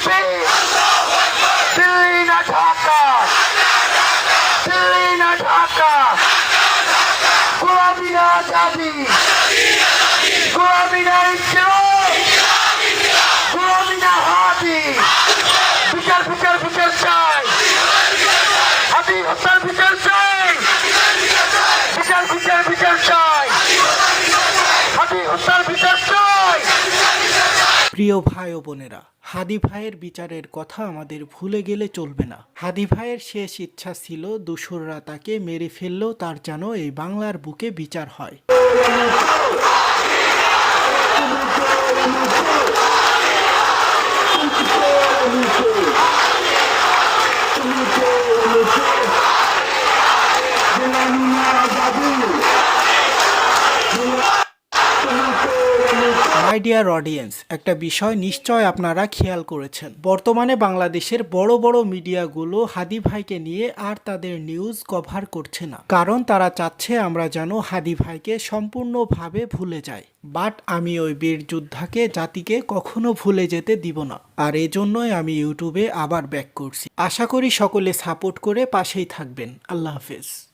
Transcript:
BJP Delhi না ঢাকা দিল্লি না ঢাকা গোলামি না আজাদি গোলামি না গোলামি না হাদি বিচার বিচার বিচার চাই হাদি হত্যার বিচার চাই বিচার বিচার বিচার চাই হাদি হত্যার বিচার চাই প্রিয় ভাই বোনেরা হাদি ভাইয়ের বিচারের কথা আমাদের ভুলে গেলে চলবে না। হাদি ভাইয়ের শেষ ইচ্ছা ছিল দোসররা তাকে মেরে ফেললেও তার যেন এই বাংলার বুকে বিচার হয়। মাই ডিয়ার অডিয়েন্স একটা বিষয় নিশ্চয় আপনারা খেয়াল করেছেন। বর্তমানে বাংলাদেশের বড় বড় মিডিয়াগুলো হাদি ভাইকে নিয়ে আর তাদের নিউজ কভার করছে না। কারণ তারা চাচ্ছে আমরা যেন হাদি ভাইকে সম্পূর্ণভাবে ভুলে যাই। বাট আমি ওই বীর যোদ্ধাকে, জাতিকে কখনো ভুলে যেতে দিব না। আর এজন্যই আমি ইউটিউবে আবার ব্যাক করছি। আশা করি সকলে সাপোর্ট করে পাশেই থাকবেন। আল্লাহ হাফেজ।